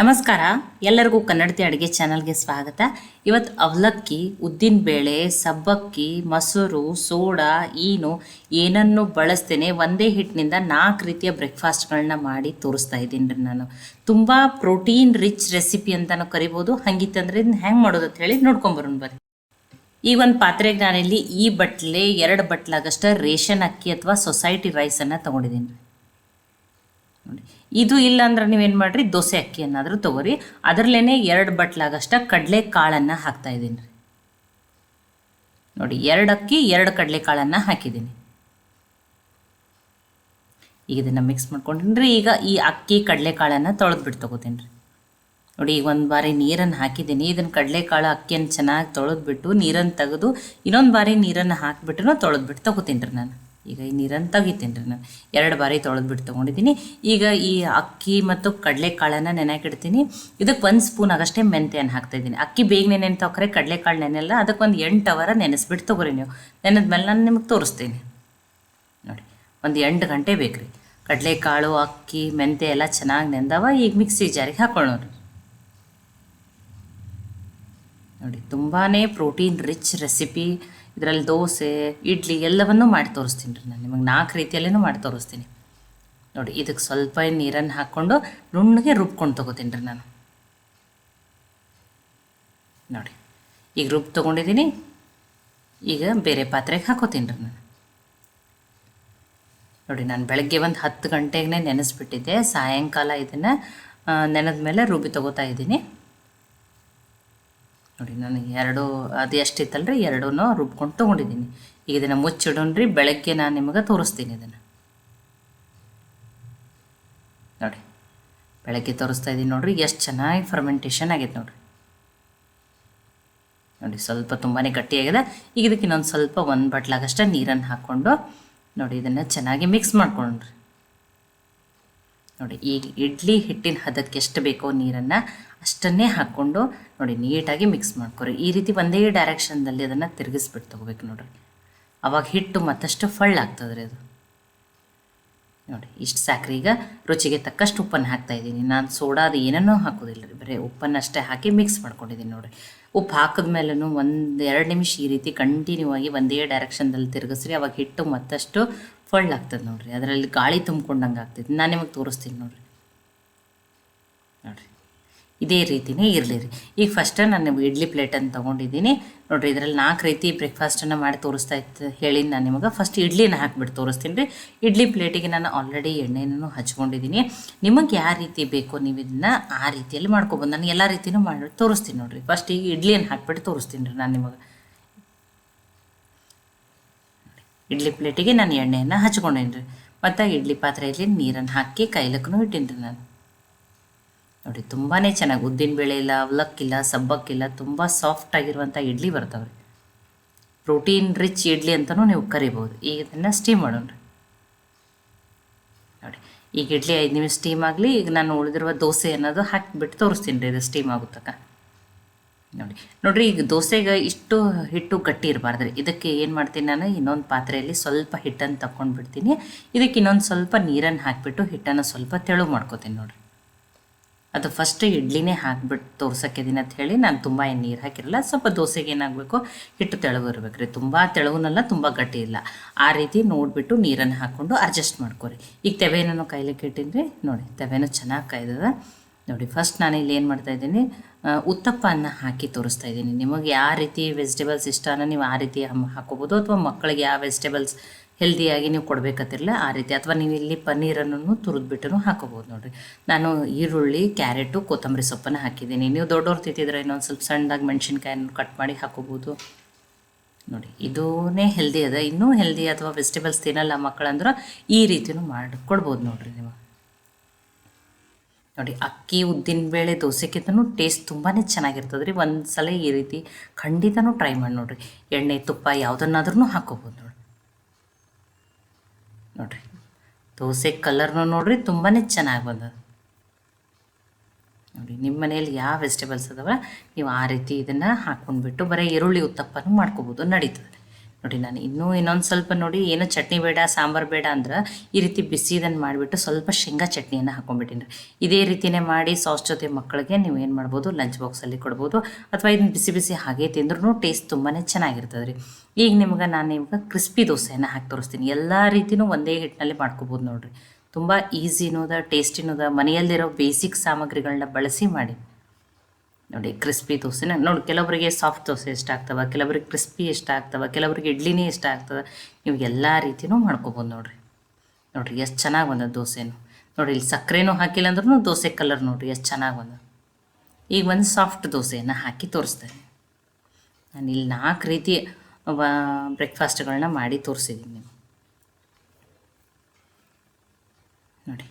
ನಮಸ್ಕಾರ. ಎಲ್ಲರಿಗೂ ಕನ್ನಡತಿ ಅಡುಗೆ ಚಾನಲ್ಗೆ ಸ್ವಾಗತ. ಇವತ್ತು ಅವಲಕ್ಕಿ, ಉದ್ದಿನ ಬೇಳೆ, ಸಬ್ಬಕ್ಕಿ, ಮೊಸರು, ಸೋಡಾ, ಈನು ಏನನ್ನು ಬಳಸ್ತೇನೆ ಒಂದೇ ಹಿಟ್ಟಿನಿಂದ ನಾಲ್ಕು ರೀತಿಯ ಬ್ರೇಕ್ಫಾಸ್ಟ್ಗಳನ್ನ ಮಾಡಿ ತೋರಿಸ್ತಾ ಇದ್ದೀನಿ ರೀ ನಾನು. ತುಂಬ ಪ್ರೋಟೀನ್ ರಿಚ್ ರೆಸಿಪಿ ಅಂತಲೂ ಕರಿಬೋದು. ಹಂಗಿತ್ತಂದ್ರೆ ಇದನ್ನ ಹೆಂಗೆ ಮಾಡೋದು ಅಂತ ಹೇಳಿ ನೋಡ್ಕೊಂಬರೋಣ ಬರ್ರಿ. ಈ ಒಂದು ಪಾತ್ರೆಗೆ ನಾನಿಲ್ಲಿ ಈ ಬಟ್ಲೆ, ಎರಡು ಬಟ್ಲಾಗಷ್ಟ ರೇಷನ್ ಅಕ್ಕಿ ಅಥವಾ ಸೊಸೈಟಿ ರೈಸನ್ನು ತೊಗೊಂಡಿದ್ದೀನಿ ರೀ. ನೋಡಿ ಇದು ಇಲ್ಲ ಅಂದ್ರೆ ನೀವೇನು ಮಾಡಿರಿ? ದೋಸೆ ಅಕ್ಕಿಯನ್ನಾದರೂ ತೊಗೋರಿ. ಅದರಲ್ಲೇ ಎರಡು ಬಟ್ಲಾಗಷ್ಟ ಕಡಲೆ ಕಾಳನ್ನು ಹಾಕ್ತಾ ಇದ್ದೀನಿ ರೀ. ನೋಡಿ, ಎರಡು ಅಕ್ಕಿ, ಎರಡು ಕಡಲೆ ಕಾಳನ್ನು ಹಾಕಿದ್ದೀನಿ. ಈಗ ಇದನ್ನು ಮಿಕ್ಸ್ ಮಾಡ್ಕೊಂಡಿನಿ ರೀ ಈಗ ಈ ಅಕ್ಕಿ, ಕಡಲೆಕಾಳನ್ನು ತೊಳೆದ್ಬಿಟ್ಟು ತೊಗೋತೀನಿ ರೀ. ನೋಡಿ, ಈಗ ಒಂದು ಬಾರಿ ನೀರನ್ನು ಹಾಕಿದ್ದೀನಿ. ಇದನ್ನು ಕಡಲೆಕಾಳು, ಅಕ್ಕಿಯನ್ನು ಚೆನ್ನಾಗಿ ತೊಳೆದ್ಬಿಟ್ಟು ನೀರನ್ನು ತೆಗೆದು ಇನ್ನೊಂದು ಬಾರಿ ನೀರನ್ನು ಹಾಕಿಬಿಟ್ಟು ತೊಳೆದ್ಬಿಟ್ಟು ತೊಗೋತೀನಿ ರೀ ನಾನು. ಈಗ ಈ ನೀರನ್ನು ತೆಗಿತೀನಿ ರೀ ನಾನು. ಎರಡು ಬಾರಿ ತೊಳೆದ್ಬಿಟ್ಟು ತೊಗೊಂಡಿದ್ದೀನಿ. ಈಗ ಈ ಅಕ್ಕಿ ಮತ್ತು ಕಡಲೆಕಾಳನ್ನು ನೆನೆಕಿಡ್ತೀನಿ ಇದಕ್ಕೆ ಒಂದು ಸ್ಪೂನ್ ಆಗಷ್ಟೇ ಮೆಂತ್ಯನ ಹಾಕ್ತಾಯಿದ್ದೀನಿ ಅಕ್ಕಿ ಬೇಗನೆ ನೆನೆತೋಕ್ರೆ ಕಡಲೆಕಾಳು ನೆನೆಲ್ಲ ಅದಕ್ಕೆ ಒಂದು ಎಂಟು ಅವರ ನೆನೆಸ್ಬಿಟ್ಟು ತೊಗೊರಿ ನೀವು. ನೆನೆದ್ಮೇಲೆ ನಾನು ನಿಮಗೆ ತೋರಿಸ್ತೀನಿ. ನೋಡಿ, ಒಂದು ಎಂಟು ಗಂಟೆ ಬೇಕು ರೀ. ಕಡಲೆಕಾಳು, ಅಕ್ಕಿ ಮೆಂತೆ ಎಲ್ಲ ಚೆನ್ನಾಗಿ ನೆಂದವ. ಈಗ ಮಿಕ್ಸಿ ಜಾರಿಗೆ ಹಾಕೊಳ್ಳೋರು ನೋಡಿ ತುಂಬಾ ಪ್ರೋಟೀನ್ ರಿಚ್ ರೆಸಿಪಿ. ಇದರಲ್ಲಿ ದೋಸೆ, ಇಡ್ಲಿ ಎಲ್ಲವನ್ನೂ ಮಾಡಿ ತೋರಿಸ್ತೀನಿ ರೀ ನಾನು. ನಿಮಗೆ ನಾಲ್ಕು ರೀತಿಯಲ್ಲೇ ಮಾಡಿ ತೋರಿಸ್ತೀನಿ. ನೋಡಿ, ಇದಕ್ಕೆ ಸ್ವಲ್ಪ ನೀರನ್ನು ಹಾಕ್ಕೊಂಡು ನುಣ್ಣಗೆ ರುಬ್ಕೊಂಡು ತೊಗೋತೀನಿ ರೀ ನಾನು. ನೋಡಿ, ಈಗ ರುಬ್ ತೊಗೊಂಡಿದ್ದೀನಿ. ಈಗ ಬೇರೆ ಪಾತ್ರೆಗೆ ಹಾಕೋತೀನಿ ರೀ ನಾನು. ನೋಡಿ, ನಾನು ಬೆಳಗ್ಗೆ ಒಂದು ಹತ್ತು ಗಂಟೆಗೆ ನೆನೆಸ್ಬಿಟ್ಟಿದ್ದೆ. ಸಾಯಂಕಾಲ ಇದನ್ನು ನೆನೆದ ಮೇಲೆ ರುಬ್ಬಿ ತೊಗೋತಾ ಇದ್ದೀನಿ. ನೋಡಿ, ನಾನು ಎರಡು ಅದು ಎಷ್ಟಿತ್ತಲ್ಲ ರೀ ಎರಡೂ ರುಬ್ಕೊಂಡು ತೊಗೊಂಡಿದ್ದೀನಿ. ಈಗ ಇದನ್ನು ಮುಚ್ಚಿಡೋಣ್ರಿ ಬೆಳಗ್ಗೆ ನಾನು ನಿಮಗೆ ತೋರಿಸ್ತೀನಿ ಇದನ್ನು. ನೋಡಿ, ಬೆಳಗ್ಗೆ ತೋರಿಸ್ತಾ ಇದ್ದೀನಿ ನೋಡಿರಿ, ಎಷ್ಟು ಚೆನ್ನಾಗಿ ಫರ್ಮೆಂಟೇಷನ್ ಆಗೈತೆ ನೋಡಿರಿ. ನೋಡಿ, ಸ್ವಲ್ಪ ತುಂಬಾ ಗಟ್ಟಿಯಾಗಿದೆ. ಈಗ ಇದಕ್ಕೆ ಇನ್ನೊಂದು ಸ್ವಲ್ಪ ಒಂದು ಬಟ್ಲಾಗಷ್ಟೇ ನೀರನ್ನು ಹಾಕ್ಕೊಂಡು ನೋಡಿ, ಇದನ್ನು ಚೆನ್ನಾಗಿ ಮಿಕ್ಸ್ ಮಾಡ್ಕೊಂಡ್ರಿ ನೋಡಿ, ಈಗ ಇಡ್ಲಿ ಹಿಟ್ಟಿನ ಹದಕ್ಕೆ ಎಷ್ಟು ಬೇಕೋ ನೀರನ್ನು ಅಷ್ಟನ್ನೇ ಹಾಕ್ಕೊಂಡು ನೋಡಿ ನೀಟಾಗಿ ಮಿಕ್ಸ್ ಮಾಡ್ಕೊರಿ. ಈ ರೀತಿ ಒಂದೇ ಡೈರೆಕ್ಷನ್ದಲ್ಲಿ ಅದನ್ನು ತಿರುಗಿಸ್ಬಿಟ್ಟು ತೊಗೋಬೇಕು ನೋಡ್ರಿ. ಅವಾಗ ಹಿಟ್ಟು ಮತ್ತಷ್ಟು ಫಳ್ಳಾಗ್ತದೆ ರೀ ಅದು. ನೋಡಿ, ಇಷ್ಟು ಸಾಕ್ರಿ. ಈಗ ರುಚಿಗೆ ತಕ್ಕಷ್ಟು ಉಪ್ಪನ್ನು ಹಾಕ್ತಾ ಇದ್ದೀನಿ. ನಾನು ಸೋಡಾ ಅದು ಏನನ್ನೂ ಹಾಕೋದಿಲ್ಲ ರೀ. ಬರೀ ಉಪ್ಪನ್ನು ಅಷ್ಟೇ ಹಾಕಿ ಮಿಕ್ಸ್ ಮಾಡ್ಕೊಂಡಿದ್ದೀನಿ ನೋಡಿರಿ. ಉಪ್ಪು ಹಾಕಿದ್ಮೇಲೂ ಒಂದು ಎರಡು ನಿಮಿಷ ಈ ರೀತಿ ಕಂಟಿನ್ಯೂ ಆಗಿ ಒಂದೇ ಡೈರೆಕ್ಷನ್ದಲ್ಲಿ ತಿರುಗಿಸ್ರಿ. ಅವಾಗ ಹಿಟ್ಟು ಮತ್ತಷ್ಟು ಫಳ್ಳಾಗ್ತದೆ ನೋಡಿರಿ. ಅದರಲ್ಲಿ ಗಾಳಿ ತುಂಬ್ಕೊಂಡಂಗೆ ಆಗ್ತೈತಿ. ನಾನು ನಿಮಗೆ ತೋರಿಸ್ತೀನಿ ನೋಡಿರಿ. ಇದೇ ರೀತಿನೇ ಇರಲಿ ರೀ. ಈಗ ಫಸ್ಟ್ ನಾನು ಇಡ್ಲಿ ಪ್ಲೇಟನ್ನು ತೊಗೊಂಡಿದ್ದೀನಿ. ನೋಡಿರಿ, ಇದರಲ್ಲಿ ನಾಲ್ಕು ರೀತಿ ಬ್ರೇಕ್ಫಾಸ್ಟನ್ನು ಮಾಡಿ ತೋರಿಸ್ತಾ ಇತ್ತು ಹೇಳಿ ನಾನು ನಿಮಗೆ. ಫಸ್ಟ್ ಇಡ್ಲಿನ ಹಾಕ್ಬಿಟ್ಟು ತೋರಿಸ್ತೀನಿ ರೀ. ಇಡ್ಲಿ ಪ್ಲೇಟಿಗೆ ನಾನು ಆಲ್ರೆಡಿ ಎಣ್ಣೆನೂ ಹಚ್ಕೊಂಡಿದ್ದೀನಿ. ನಿಮಗೆ ಯಾವ ರೀತಿ ಬೇಕೋ ನೀವು ಇದನ್ನ ಆ ರೀತಿಯಲ್ಲಿ ಮಾಡ್ಕೊಬೋದು. ನಾನು ಎಲ್ಲ ರೀತಿನೂ ಮಾಡಿ ತೋರಿಸ್ತೀನಿ ನೋಡಿರಿ. ಫಸ್ಟ್ ಈಗ ಇಡ್ಲಿಯನ್ನು ಹಾಕ್ಬಿಟ್ಟು ತೋರಿಸ್ತೀನಿ ರೀ ನಾನು ನಿಮಗೆ. ಇಡ್ಲಿ ಪ್ಲೇಟಿಗೆ ನಾನು ಎಣ್ಣೆಯನ್ನು ಹಚ್ಕೊಂಡೇನಿ ರೀ. ಮತ್ತು ಇಡ್ಲಿ ಪಾತ್ರೆಯಲ್ಲಿ ನೀರನ್ನು ಹಾಕಿ ಕೈಲಕ್ಕೂ ಇಟ್ಟೀನಿ ರೀ ನಾನು. ನೋಡಿ ತುಂಬಾ ಚೆನ್ನಾಗಿ ಉದ್ದಿನ ಬೇಳೆ ಇಲ್ಲ ಅವಲಕ್ಕಿಲ್ಲ ಸಬ್ಬಕ್ಕಿಲ್ಲ ತುಂಬ ಸಾಫ್ಟ್ ಆಗಿರುವಂಥ ಇಡ್ಲಿ ಬರ್ತಾವೆ ರೀ ಪ್ರೋಟೀನ್ ರಿಚ್ ಇಡ್ಲಿ ಅಂತಲೂ ನೀವು ಕರಿಬೋದು ಈಗ ಇದನ್ನು ಸ್ಟೀಮ್ ಮಾಡೋಣ ರೀ. ನೋಡಿ, ಈಗ ಇಡ್ಲಿ ಐದು ನಿಮಿಷ ಸ್ಟೀಮ್ ಆಗಲಿ, ಈಗ ನಾನು ಉಳಿದಿರುವ ದೋಸೆ ಅನ್ನೋದು ಹಾಕಿಬಿಟ್ಟು ತೋರಿಸ್ತೀನಿ ರೀ, ಇದು ಸ್ಟೀಮ್ ಆಗುತ್ತಕ್ಕ ನೋಡಿ, ನೋಡಿರಿ, ಈಗ ದೋಸೆಗೆ ಇಷ್ಟು ಹಿಟ್ಟು ಗಟ್ಟಿ ಇರಬಾರ್ದು ರೀ. ಇದಕ್ಕೆ ಏನು ಮಾಡ್ತೀನಿ ನಾನು, ಇನ್ನೊಂದು ಪಾತ್ರೆಯಲ್ಲಿ ಸ್ವಲ್ಪ ಹಿಟ್ಟನ್ನು ತಗೊಂಡ್ಬಿಡ್ತೀನಿ ಇದಕ್ಕೆ ಇನ್ನೊಂದು ಸ್ವಲ್ಪ ನೀರನ್ನು ಹಾಕಿಬಿಟ್ಟು ಹಿಟ್ಟನ್ನು ಸ್ವಲ್ಪ ತೆಳು ಮಾಡ್ಕೋತೀನಿ ನೋಡಿರಿ. ಅದು ಫಸ್ಟ್ ಇಡ್ಲಿನೇ ಹಾಕ್ಬಿಟ್ಟು ದಿನ ಅಂತ ಹೇಳಿ ನಾನು ತುಂಬ ಏನು ನೀರು ಹಾಕಿರಲ್ಲ, ಸ್ವಲ್ಪ ದೋಸೆಗೆ ಏನಾಗಬೇಕು, ಹಿಟ್ಟು ತೆಳವು ಇರ್ಬೇಕು ರೀ. ತುಂಬ ತೆಳವುನಲ್ಲ ತುಂಬ ಗಟ್ಟಿ ಇಲ್ಲ. ಆ ರೀತಿ ನೋಡಿಬಿಟ್ಟು ನೀರನ್ನು ಹಾಕ್ಕೊಂಡು ಅಡ್ಜಸ್ಟ್ ಮಾಡ್ಕೊರಿ. ಈಗ ತೆವೆನೂ ಕಾಯ್ಲಿಕ್ಕೆ ಇಟ್ಟಿನಿ ನೋಡಿ ತೆವೆನೂ ಚೆನ್ನಾಗಿ ಕಾಯ್ದದ. ನೋಡಿ ಫಸ್ಟ್ ನಾನು ಇಲ್ಲಿ ಏನು ಮಾಡ್ತಾ ಮಾಡ್ತಾಯಿದ್ದೀನಿ ಅನ್ನ ಹಾಕಿ ತೋರಿಸ್ತಾ ಇದ್ದೀನಿ. ನಿಮಗೆ ಯಾವ ರೀತಿ ವೆಜಿಟೇಬಲ್ಸ್ ಇಷ್ಟನ ನೀವು ಆ ರೀತಿ ಹಾಕೋಬೋದು, ಅಥವಾ ಮಕ್ಕಳಿಗೆ ಯಾವ ವೆಜಿಟೇಬಲ್ಸ್ ಹೆಲ್ದಿಯಾಗಿ ನೀವು ಕೊಡಬೇಕತ್ತಿರಲ್ಲ ಆ ರೀತಿ. ಅಥವಾ ನೀವು ಇಲ್ಲಿ ಪನ್ನೀರನ್ನು ತುರಿದ್ಬಿಟ್ಟು ಹಾಕೋಬೋದು ನೋಡಿರಿ. ನಾನು ಈರುಳ್ಳಿ, ಕ್ಯಾರೆಟು, ಕೊತ್ತಂಬರಿ ಸೊಪ್ಪನ್ನು ಹಾಕಿದ್ದೀನಿ. ನೀವು ದೊಡ್ಡವ್ರು ತಿಂತಿದ್ರೆ ಇನ್ನೊಂದು ಸ್ವಲ್ಪ ಸಣ್ಣದಾಗಿ ಮೆಣಸಿನ್ಕಾಯನ್ನು ಕಟ್ ಮಾಡಿ ಹಾಕೋಬೋದು. ನೋಡಿ, ಇದೂನೇ ಹೆಲ್ದಿ ಅದ. ಇನ್ನೂ ಹೆಲ್ದಿ ಅಥವಾ ವೆಜಿಟೇಬಲ್ಸ್ ತಿನ್ನಲ್ಲ ಮಕ್ಕಳಂದ್ರೆ ಈ ರೀತಿಯೂ ಮಾಡಿಕೊಡ್ಬೋದು ನೋಡಿರಿ ನೀವು. ನೋಡಿ, ಅಕ್ಕಿ ಉದ್ದಿನಬೇಳೆ ದೋಸೆಗಿಂತನೂ ಟೇಸ್ಟ್ ತುಂಬಾ ಚೆನ್ನಾಗಿರ್ತದೆ ರೀ ಒಂದು ಸಲ ಈ ರೀತಿ ಖಂಡಿತನೂ ಟ್ರೈ ಮಾಡಿ ನೋಡಿರಿ. ಎಣ್ಣೆ, ತುಪ್ಪ ಯಾವುದನ್ನಾದ್ರೂ ಹಾಕೋಬೋದು ನೋಡಿ ನೋಡಿರಿ. ದೋಸೆ ಕಲರ್ನು ನೋಡಿರಿ ತುಂಬಾ ಚೆನ್ನಾಗಿ ಬಂದದ. ನೋಡಿ ನಿಮ್ಮ ಮನೆಯಲ್ಲಿ ಯಾವ ವೆಜಿಟೇಬಲ್ಸ್ ಅದಾವ? ನೀವು ಆ ರೀತಿ ಇದನ್ನು ಹಾಕ್ಕೊಂಡ್ಬಿಟ್ಟು ಬರೀ ಈರುಳ್ಳಿ, ಉತ್ತಪ್ಪನೂ ಮಾಡ್ಕೋಬೋದು, ನಡೀತದೆ. ನೋಡಿ, ನಾನು ಇನ್ನೂ ಇನ್ನೊಂದು ಸ್ವಲ್ಪ ನೋಡಿ, ಏನೋ ಚಟ್ನಿ ಬೇಡ, ಸಾಂಬಾರು ಬೇಡ ಅಂದ್ರೆ ಈ ರೀತಿ ಬಿಸಿದನ್ನು ಮಾಡಿಬಿಟ್ಟು ಸ್ವಲ್ಪ ಶೇಂಗಾ ಚಟ್ನಿಯನ್ನು ಹಾಕೊಂಡ್ಬಿಟ್ಟಿನಿ. ಇದೇ ರೀತಿಯೇ ಮಾಡಿ ಸಾಸ್ ಜೊತೆ ಮಕ್ಕಳಿಗೆ ನೀವು ಏನು ಮಾಡ್ಬೋದು ಲಂಚ್ ಬಾಕ್ಸಲ್ಲಿ ಕೊಡ್ಬೋದು, ಅಥವಾ ಇದನ್ನ ಬಿಸಿ ಬಿಸಿ ಹಾಗೆ ತಿಂದ್ರೂ ಟೇಸ್ಟ್ ತುಂಬಾ ಚೆನ್ನಾಗಿರ್ತದೆ ರೀ ಈಗ ನಿಮ್ಗೆ ನಾನು ಇವಾಗ ಕ್ರಿಸ್ಪಿ ದೋಸೆಯನ್ನು ಹಾಕಿ ತೋರಿಸ್ತೀನಿ. ಎಲ್ಲ ರೀತಿಯೂ ಒಂದೇ ಹಿಟ್ಟಿನಲ್ಲಿ ಮಾಡ್ಕೋಬೋದು ನೋಡಿರಿ. ತುಂಬ ಈಸಿನೂ ಅದ ಟೇಸ್ಟಿನೂ ಅದ ಮನೆಯಲ್ಲಿರೋ ಬೇಸಿಕ್ ಸಾಮಗ್ರಿಗಳನ್ನ ಬಳಸಿ ಮಾಡಿ. ನೋಡಿ ಕ್ರಿಸ್ಪಿ ದೋಸೆನ ನೋಡಿ, ಕೆಲವರಿಗೆ ಸಾಫ್ಟ್ ದೋಸೆ ಇಷ್ಟ ಆಗ್ತವೆ, ಕೆಲವರಿಗೆ ಕ್ರಿಸ್ಪಿ ಇಷ್ಟ ಆಗ್ತವೆ, ಕೆಲವರಿಗೆ ಇಡ್ಲಿನೇ ಇಷ್ಟ ಆಗ್ತದೆ. ನೀವು ಎಲ್ಲ ರೀತಿಯೂ ಮಾಡ್ಕೋಬೋದು ನೋಡಿರಿ. ನೋಡಿರಿ, ಎಷ್ಟು ಚೆನ್ನಾಗಿ ಬಂದದ ದೋಸೆನು. ನೋಡಿ ಇಲ್ಲಿ ಸಕ್ಕರೆನೂ ಹಾಕಿಲ್ಲ ಅಂದ್ರೂ ದೋಸೆ ಕಲರ್ ನೋಡಿರಿ, ಎಷ್ಟು ಚೆನ್ನಾಗಿ ಬಂದ ಈಗ ಒಂದು ಸಾಫ್ಟ್ ದೋಸೆಯನ್ನು ಹಾಕಿ ತೋರಿಸ್ತೇನೆ. ನಾನು ಇಲ್ಲಿ ನಾಲ್ಕು ರೀತಿ ಬ್ರೇಕ್ಫಾಸ್ಟ್ಗಳನ್ನ ಮಾಡಿ ತೋರಿಸಿದ್ದೀನಿ ನೀವು ನೋಡಿ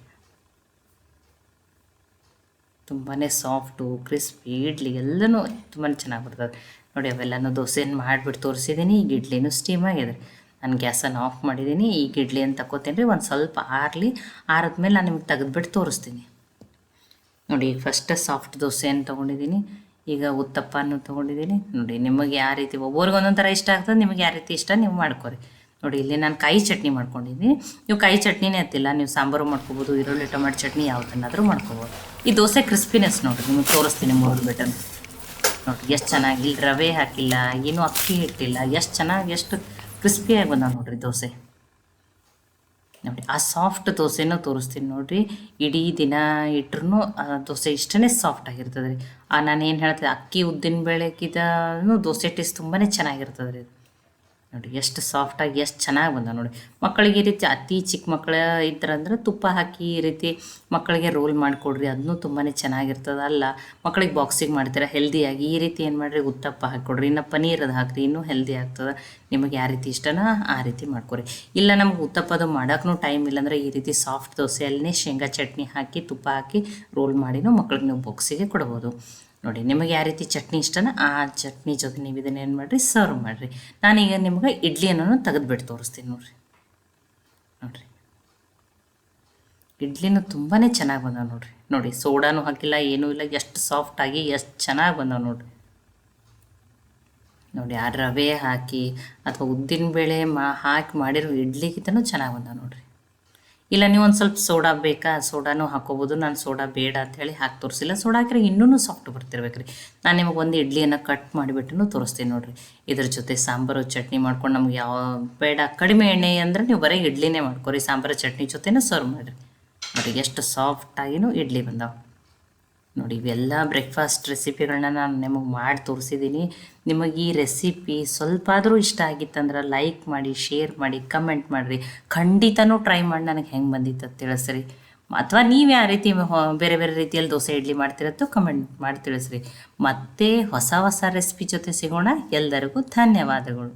ತುಂಬಾ ಸಾಫ್ಟು, ಕ್ರಿಸ್ಪಿ, ಇಡ್ಲಿ ಎಲ್ಲನೂ ತುಂಬಾ ಚೆನ್ನಾಗಿ ಬರ್ತದೆ. ನೋಡಿ ಅವೆಲ್ಲನೂ ದೋಸೆಯನ್ನು ಮಾಡಿಬಿಟ್ಟು ತೋರಿಸಿದ್ದೀನಿ ಈಗ ಇಡ್ಲಿನೂ ಸ್ಟೀಮ್ ಆಗಿದೆ. ನಾನು ಗ್ಯಾಸನ್ನು ಆಫ್ ಮಾಡಿದ್ದೀನಿ ಈಗ ಇಡ್ಲಿ ಅಂತ ತಗೋತೀನಿ ರೀ, ಒಂದು ಸ್ವಲ್ಪ ಆರಲಿ ಆರದ್ಮೇಲೆ ನಾನು ನಿಮ್ಗೆ ತೆಗೆದುಬಿಟ್ಟು ತೋರಿಸ್ತೀನಿ. ನೋಡಿ ಫಸ್ಟ್ ಸಾಫ್ಟ್ ದೋಸೆಯನ್ನು ತೊಗೊಂಡಿದ್ದೀನಿ ಈಗ ಉತ್ತಪ್ಪನೂ ತೊಗೊಂಡಿದ್ದೀನಿ ನೋಡಿ, ನಿಮಗೆ ಯಾವ ರೀತಿ, ಒಬ್ಬರಿಗೆ ಒಂದೊಂದು ಥರ ಇಷ್ಟ ಆಗ್ತದೆ, ನಿಮಗೆ ಯಾವ ರೀತಿ ಇಷ್ಟ, ನೀವು ಮಾಡ್ಕೊರಿ. ನೋಡಿ, ಇಲ್ಲಿ ನಾನು ಕಾಯಿ ಚಟ್ನಿ ಮಾಡ್ಕೊಂಡಿದ್ದೀನಿ ನೀವು ಕಾಯಿ ಚಟ್ನಿನೇ ಹತ್ತಿಲ್ಲ ನೀವು ಸಾಂಬಾರು ಮಾಡ್ಕೋಬೋದು, ಈರುಳ್ಳಿ, ಟೊಮೆಟೊ ಚಟ್ನಿ ಯಾವುದನ್ನಾದರೂ ಮಾಡ್ಕೋಬೋದು. ಈ ದೋಸೆ ಕ್ರಿಸ್ಪಿನೆಸ್ ನೋಡಿರಿ, ನಿಮಗೆ ತೋರಿಸ್ತೀನಿ ಮೂಡ್ಬಿಟ್ಟು ನೋಡಿ ಎಷ್ಟು ಚೆನ್ನಾಗಿ ರವೆ ಹಾಕಿಲ್ಲ, ಏನೂ ಅಕ್ಕಿ ಇಟ್ಟಿಲ್ಲ ಎಷ್ಟು ಚೆನ್ನಾಗಿ, ಎಷ್ಟು ಕ್ರಿಸ್ಪಿಯಾಗಿ ಬಂದ ನೋಡಿರಿ ದೋಸೆ. ನೋಡಿ, ಆ ಸಾಫ್ಟ್ ದೋಸೆನೂ ತೋರಿಸ್ತೀನಿ ನೋಡಿರಿ. ಇಡೀ ದಿನ ಇಟ್ರೂ ದೋಸೆ ಇಷ್ಟೇ ಸಾಫ್ಟ್ ಆಗಿರ್ತದೆ ರೀ ಆ ನಾನು ಏನು ಹೇಳ್ತೀನಿ ಅಕ್ಕಿ ಉದ್ದಿನ ಬೆಳಗಿದ ದೋಸೆ ಟೇಸ್ಟ್ ತುಂಬಾ ಚೆನ್ನಾಗಿರ್ತದೆ ರೀ ನೋಡಿ, ಎಷ್ಟು ಸಾಫ್ಟಾಗಿ ಎಷ್ಟು ಚೆನ್ನಾಗಿ ಬಂದ ನೋಡಿ. ಮಕ್ಕಳಿಗೆ ಈ ರೀತಿ ಅತಿ ಚಿಕ್ಕ ಮಕ್ಕಳ ಇದ್ರಂದ್ರೆ ತುಪ್ಪ ಹಾಕಿ ಈ ರೀತಿ ಮಕ್ಕಳಿಗೆ ರೋಲ್ ಮಾಡಿಕೊಡ್ರಿ ಅದನ್ನೂ ತುಂಬಾ ಚೆನ್ನಾಗಿರ್ತದೆ ಅಲ್ಲ ಮಕ್ಕಳಿಗೆ ಬಾಕ್ಸಿಗೆ ಮಾಡ್ತೀರಾ ಹೆಲ್ದಿಯಾಗಿ ಈ ರೀತಿ ಏನು ಮಾಡಿರಿ, ಉತ್ತಪ್ಪ ಹಾಕ್ಕೊಡ್ರಿ, ಇನ್ನು ಪನೀರ್ ಅದು ಹಾಕ್ರಿ, ಇನ್ನೂ ಹೆಲ್ದಿ ಆಗ್ತದೆ. ನಿಮಗೆ ಯಾವ ರೀತಿ ಇಷ್ಟನೋ ಆ ರೀತಿ ಮಾಡ್ಕೊರಿ. ಇಲ್ಲ ನಮ್ಗೆ ಉತ್ತಪ್ಪದು ಮಾಡೋಕ್ಕೂ ಟೈಮ್ ಇಲ್ಲಾಂದ್ರೆ ಈ ರೀತಿ ಸಾಫ್ಟ್ ದೋಸೆಯಲ್ಲೇ ಶೇಂಗಾ ಚಟ್ನಿ ಹಾಕಿ, ತುಪ್ಪ ಹಾಕಿ ರೋಲ್ ಮಾಡಿನೂ ಮಕ್ಕಳಿಗೆ ನೀವು ಬಾಕ್ಸಿಗೆ ಕೊಡ್ಬೋದು. ನೋಡಿ, ನಿಮಗೆ ಯಾವ ರೀತಿ ಚಟ್ನಿ ಇಷ್ಟನ ಆ ಚಟ್ನಿ ಜೊತೆ ನೀವು ಇದನ್ನ ಏನು ಮಾಡಿರಿ ಸರ್ವ್ ಮಾಡಿರಿ. ನಾನೀಗ ನಿಮ್ಗೆ ಇಡ್ಲಿಯನ್ನು ತೆಗೆದ್ಬಿಟ್ಟು ತೋರಿಸ್ತೀನಿ ನೋಡಿರಿ. ನೋಡಿರಿ. ಇಡ್ಲಿನೂ ತುಂಬಾ ಚೆನ್ನಾಗಿ ಬಂದವ ನೋಡಿರಿ. ನೋಡಿ, ಸೋಡಾನು ಹಾಕಿಲ್ಲ, ಏನೂ ಇಲ್ಲ, ಎಷ್ಟು ಸಾಫ್ಟಾಗಿ ಎಷ್ಟು ಚೆನ್ನಾಗಿ ಬಂದವ ನೋಡಿರಿ. ನೋಡಿ, ಆ ರವೆ ಹಾಕಿ ಅಥವಾ ಉದ್ದಿನ ಬೇಳೆ ಮಾ ಹಾಕಿ ಮಾಡಿರೋ ಇಡ್ಲಿಗಿಂತನೂ ಚೆನ್ನಾಗಿ ಬಂದವ ನೋಡಿರಿ. ಇಲ್ಲ, ನೀವು ಒಂದು ಸ್ವಲ್ಪ ಸೋಡಾ ಬೇಕಾ? ಸೋಡಾನು ಹಾಕೋಬೋದು. ನಾನು ಸೋಡಾ ಬೇಡ ಅಂಥೇಳಿ ಹಾಕಿ ತೋರಿಸಿಲ್ಲ. ಸೋಡಾ ಹಾಕಿದ್ರೆ ಇನ್ನೂ ಸಾಫ್ಟ್ ಬರ್ತಿರ್ಬೇಕು ರೀ ನಾನು ನಿಮಗೆ ಒಂದು ಇಡ್ಲಿಯನ್ನು ಕಟ್ ಮಾಡಿಬಿಟ್ಟು ತೋರಿಸ್ತೀನಿ ನೋಡಿರಿ. ಇದ್ರ ಜೊತೆ ಸಾಂಬಾರು, ಚಟ್ನಿ ಮಾಡ್ಕೊಂಡು ನಮ್ಗೆ ಯಾವ ಬೇಡ. ಕಡಿಮೆ ಎಣ್ಣೆ ಅಂದರೆ ನೀವು ಬರೀ ಇಡ್ಲಿನೇ ಮಾಡ್ಕೊರಿ. ಸಾಂಬಾರು, ಚಟ್ನಿ ಜೊತೆನೂ ಸರ್ವ್ ಮಾಡಿರಿ. ನೋಡಿ, ಎಷ್ಟು ಸಾಫ್ಟಾಗಿನೂ ಇಡ್ಲಿ ಬಂದಾವೆ. ನೋಡಿ, ಇವೆಲ್ಲ ಬ್ರೇಕ್ಫಾಸ್ಟ್ ರೆಸಿಪಿಗಳನ್ನ ನಾನು ನಿಮಗೆ ಮಾಡಿ ತೋರಿಸಿದ್ದೀನಿ ನಿಮಗೆ ಈ ರೆಸಿಪಿ ಸ್ವಲ್ಪ ಆದರೂ ಇಷ್ಟ ಆಗಿತ್ತಂದ್ರೆ ಲೈಕ್ ಮಾಡಿ ಶೇರ್ ಮಾಡಿ ಕಮೆಂಟ್ ಮಾಡಿರಿ. ಖಂಡಿತನೂ ಟ್ರೈ ಮಾಡಿ, ನನಗೆ ಹೆಂಗೆ ಬಂದಿತ್ತು ಅಂತ ತಿಳಿಸ್ರಿ. ಅಥವಾ ನೀವು ಯಾವ ರೀತಿ ಬೇರೆ ಬೇರೆ ರೀತಿಯಲ್ಲಿ ದೋಸೆ, ಇಡ್ಲಿ ಮಾಡ್ತಿರತ್ತೋ ಕಮೆಂಟ್ ಮಾಡಿ ತಿಳಿಸ್ರಿ. ಮತ್ತೆ ಹೊಸ ಹೊಸ ರೆಸಿಪಿ ಜೊತೆ ಸಿಗೋಣ. ಎಲ್ಲರಿಗೂ ಧನ್ಯವಾದಗಳು.